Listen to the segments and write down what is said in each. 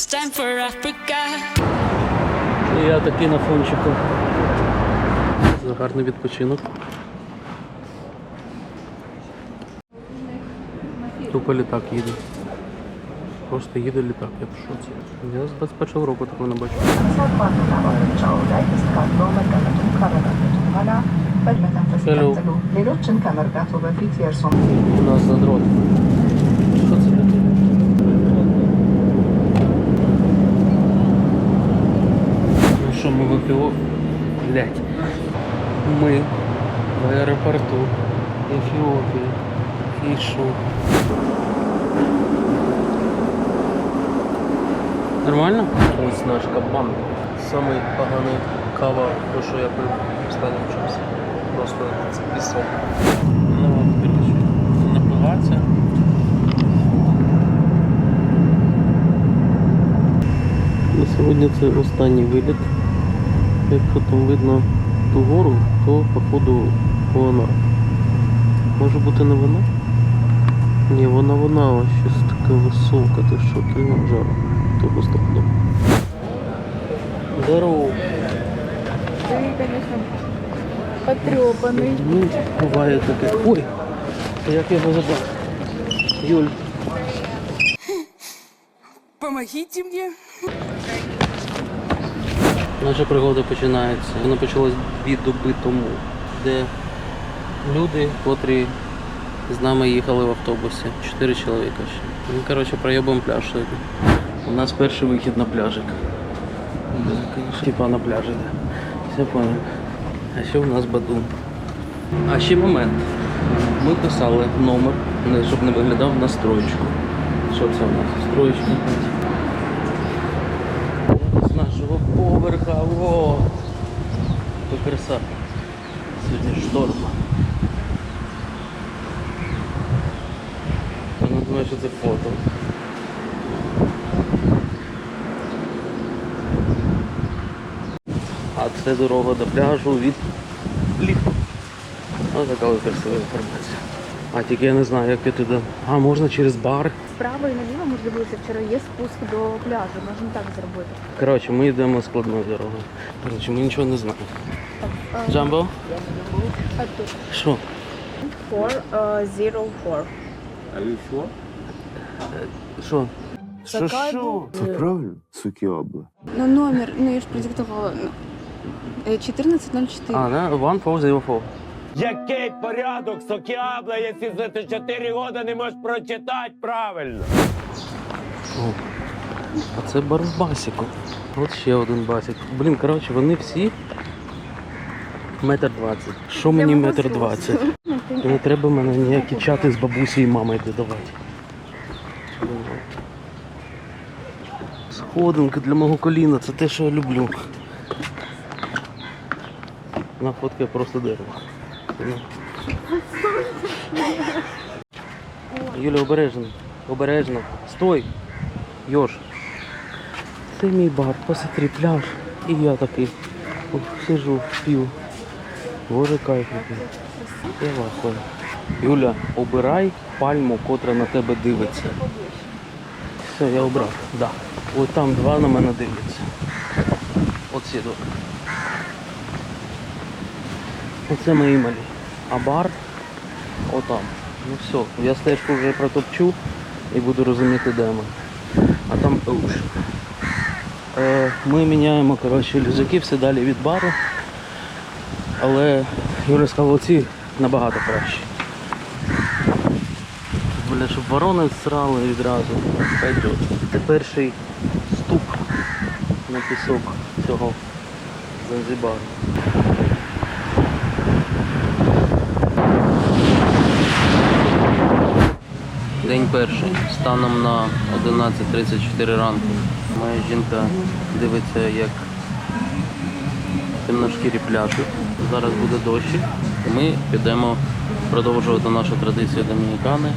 This time for Africa. Я такий на фончику. За гарний відпочинок. Тупо літак їде. Просто їде літак, я в шоці. Я з 21 року такого не бачу. Hello. У нас задрот. Що, ми в Блять. Ми в аеропорту Ефіопії. І що? Нормально? Ось наш кабан. Самий поганий кава, то що я пив останнім часом. Просто це пісок. Ну, от, коротше, напиватися. На сьогодні це останній виліт. Якщо там видно ту гору, то походу вона. Може бути не вона? Ні, вона вона ось щось таке високе, ти що, Кіліманджаро. То просто подобно. Здорово. Ты, конечно, потрепанный. Ну, буває таке. Ой! Як я його забрав? Юль. Помогите мне. Наша пригода починається. Вона почалась дві доби тому, де люди, котрі з нами їхали в автобусі. Чотири чоловіка ще. Ну, коротше, проєбуємо пляж сьогодні. У нас перший вихід на пляжик. Типа на пляжі. Все понял. А ще у нас бадун. А ще момент. Ми писали номер, щоб не виглядав на строєчку. Що це у нас? Строєчка. З нашого поверха. О! То краса. Сьогодні шторм. Вона думає, що це фото. А це дорога до пляжу від ліфту. Ось така ось красива інформація. А тільки я не знаю, як піти до. А, можна через бар. Справа и налево, может быть, вчера есть спуск до пляжа. Можем так заработать. Коротше, ми йдемо складною дорогою. Коротше, ми нічого не знаємо. Джамбо? А тут? Що? 404. Що? Що що? Це правильно, сукіобла. Ну, номер, ну, я ну, э, 1404. А, да? 1404. Який порядок, Сокіабла, якщо за ти 4 роки не можеш прочитати правильно? О, а це бар в басіку. От ще один басік. Блін, коротше, вони всі метр двадцять. Що мені метр двадцять? І не треба мене ніякі чати з бабусею і мамою додавати. Сходинки для мого коліна, це те, що я люблю. На фоткає просто дерево. Юля, обережно. Обережно. Стой! Йош. Це мій бар, посмотри, пляж. І я такий. Сижу, п'ю. Боже кайф. Я вахую. Юля, обирай пальму, котра на тебе дивиться. Все, я обрав. Да. Ось там два на мене дивляться. Оці два. Оце мої малі. А бар отам. Ну все, я стежку вже протопчу і буду розуміти, де ми. А там уж. Е, ми міняємо коротше, лізаки все далі від бару. Але Юля сказала, ці набагато краще. Бля, щоб ворони срали відразу. Це перший ступ на пісок цього Занзибару. День перший. Станом на 11.34 ранку. Моя жінка дивиться, як темношкірі пляшуть. Зараз буде дощик. Ми підемо продовжувати нашу традицію домінікани.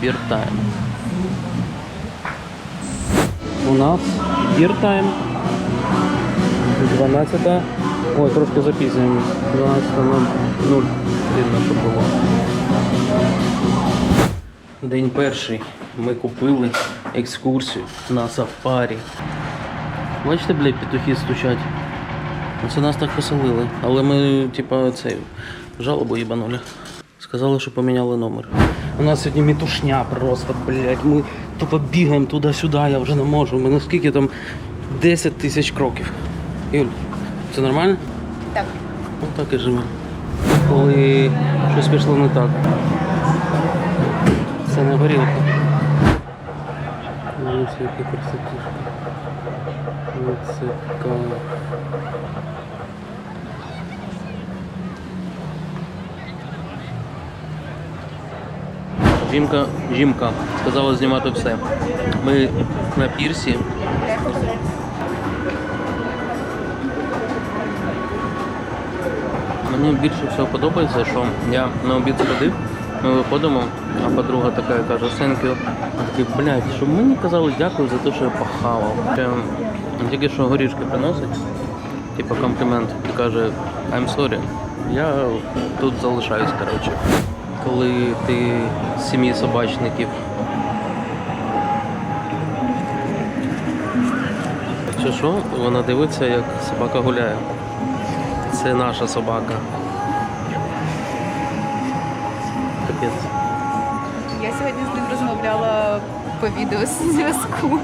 Біртайм. У нас біртайм. 12. Ой, трошки запізнюємо. 12.00. Видно, що було. День перший ми купили екскурсію на сафарі. Бачите, блядь, петухи стучать. Це нас так поселили. Але ми, типа, це жалобу їбанули. Сказали, що поміняли номер. У нас сьогодні мітушня просто, блядь. Ми тупо бігаємо туди-сюди, я вже не можу. У мене скільки там 10 тисяч кроків. Юль, це нормально? Так. Ну так і живемо. Коли щось пішло не так. Це не горілка. Ось які красотішки. Ось яка. Жімка, жімка сказала знімати все. Ми на пірсі. Мені більше всього подобається, що я на обід сходив, ми виходимо, а подруга така каже, you. Такий, блядь, щоб мені казали дякую за те, що я похавав. Тільки що горішки приносить, типу комплімент, і каже, I'm sorry. Я тут залишаюсь, коротше. Коли ти з сім'ї собачників. Чи що, вона дивиться, як собака гуляє. Це наша собака. Капець. Я сьогодні з ним розмовляла по відеозв'язку.